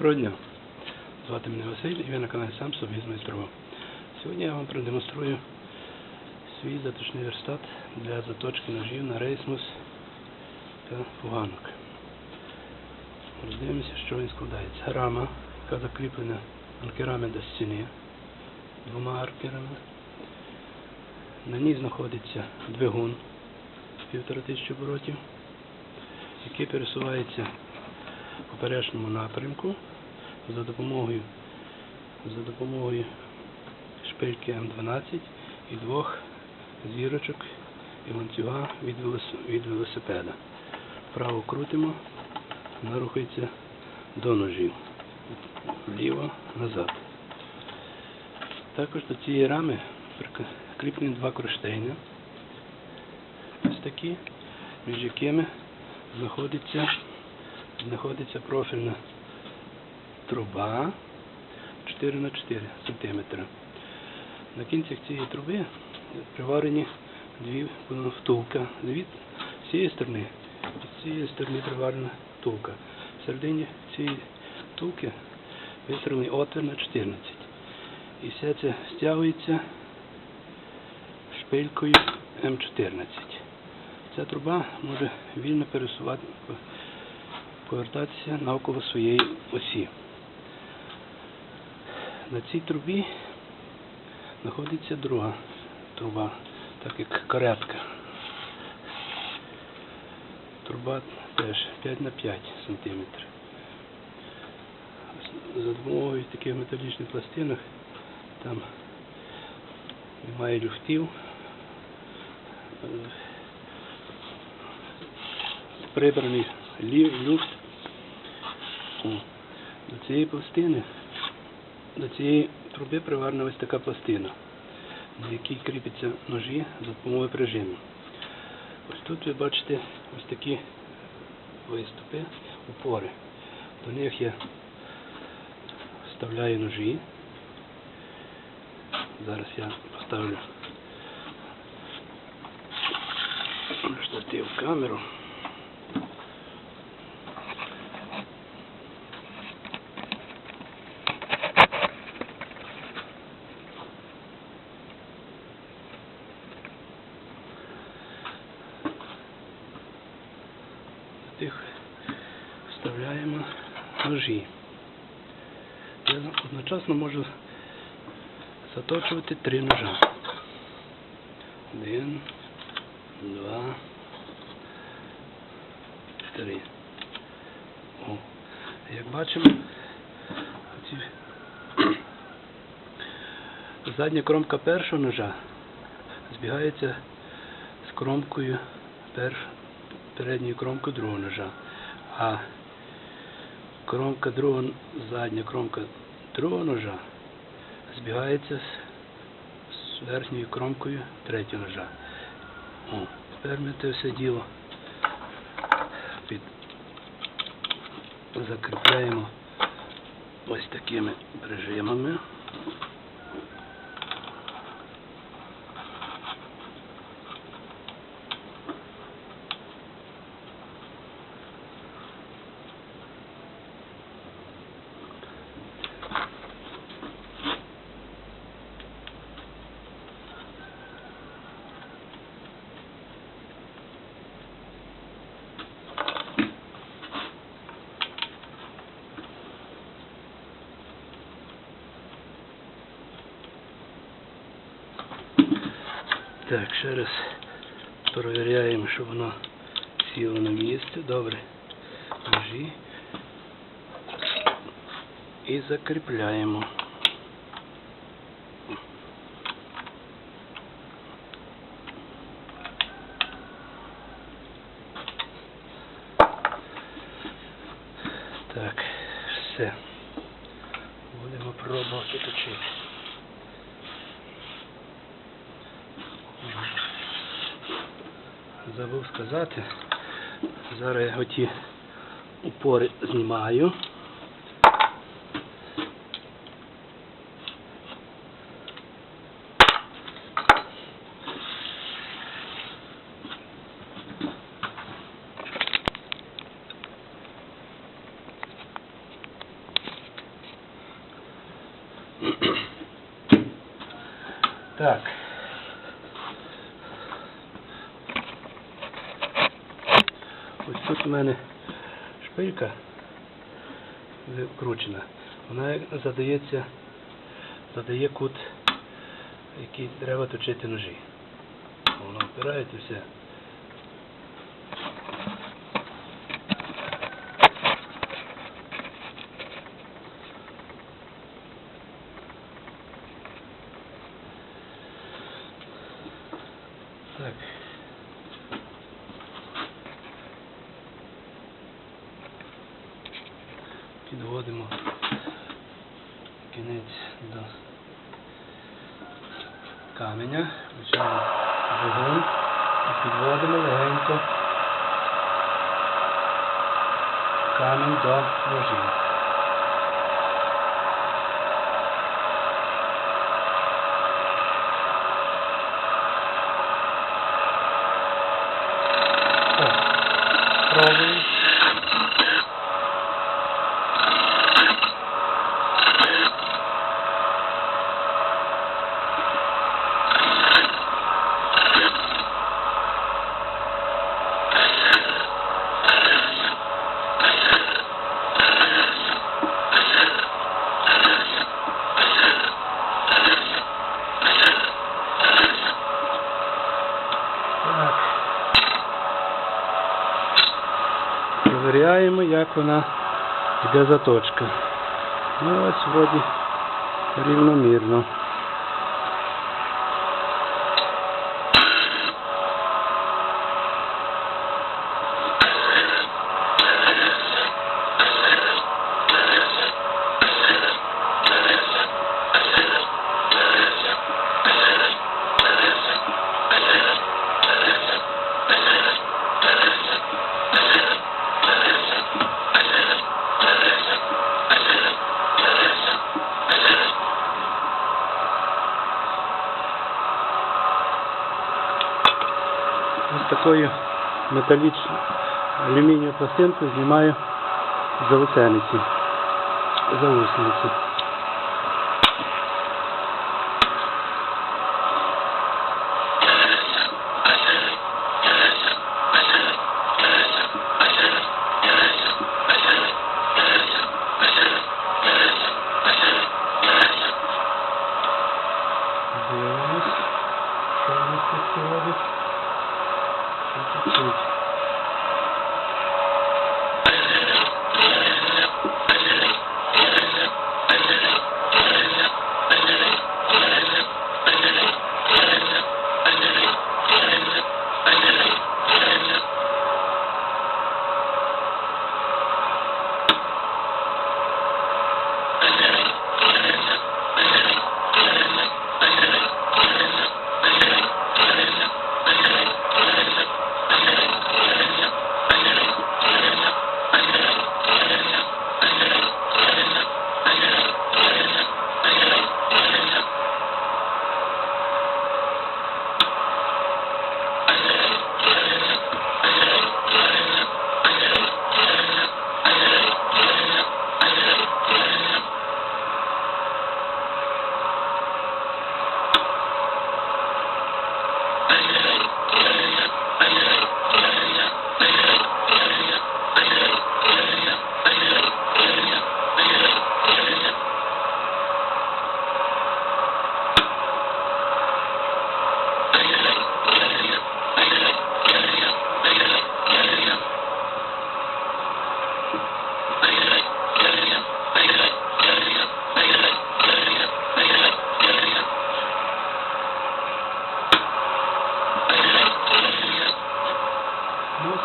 Доброго дня. Звати мене Василь і ви на каналі Сам собі змайстрував. Сьогодні я вам продемонструю свій заточний верстат для заточки ножів на рейсмус та фуганок. Роздивимося, що він складається. Рама, яка закріплена анкерами до стіни, двома аркерами. На ній знаходиться двигун півтора тисячі оборотів, який пересувається в поперечному напрямку за допомогою, за допомогою шпильки М12 і двох зірочок і ланцюга від, велосипеда. Вправо крутимо, вона рухається до ножів, вліво назад. Також до цієї рами прикріплені два кронштейни. Ось такі, між якими знаходиться, знаходиться профільна труба 4 на 4 см. На кінцях цієї труби приварені дві втулка. Звід з цієї сторони з цієї сторони приварена втулка. В середині цієї втулки вистрілений отвір на 14. І все це стягується шпилькою М14. Ця труба може вільно пересувати, повертатися навколо своєї осі. На цій трубі знаходиться друга труба, так як каретка. Труба теж 5 на 5 см. За допомогою таких металічних пластинок там немає люфтів. Прибраний люфт. До цієї пластини до цієї труби приварена ось така пластина, на якій кріпляться ножі за допомогою прижиму. Ось тут ви бачите ось такі виступи, упори. До них я вставляю ножі. Зараз я поставлю штатив камеру. Тих вставляємо ножі. Я одночасно можу заточувати три ножа. Один, два, три. О. Як бачимо, оці задня кромка першого ножа збігається з кромкою перш, передньою кромкою другого ножа. А кромка другого, задня кромка другого ножа збігається з верхньою кромкою третього ножа. О, тепер ми це все діло під, закріпляємо ось такими прижимами. Так, ще раз перевіряємо, щоб воно сіло на місце. Добре. Ножі. І закріпляємо. Так, все. Будемо пробувати точити. Забув сказати. Зараз я оті упори знімаю. Так. Мене шпилька вкручена. Вона задається, задає кут, який треба точити ножі. Воно впирається все. Так. Підводимо кінець до каменя, включаємо двигун і підводимо легенько камінь до ножів. Провіряємо, як вона йде заточка. Ну ось вроді рівномірно. Такою металічною знімаю за знімаю заусениці, заусениці.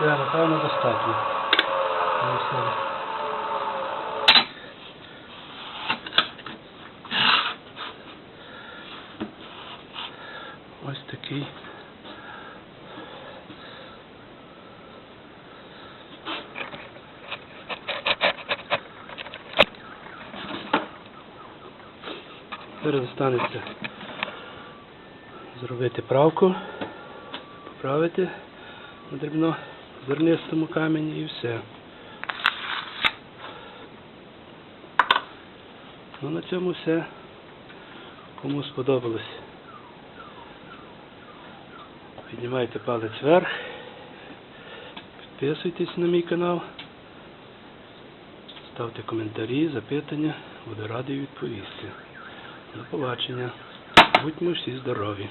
Все, напевно, достатньо. Ну. Ось такий. Зараз залишиться зробити правку, поправити на дрібно зернистому камені і все. Ну на цьому все. Кому сподобалось, Піднімайте палець вверх. Підписуйтесь на мій канал. Ставте коментарі, запитання. Буду радий відповісти. До побачення. Будьмо всі здорові.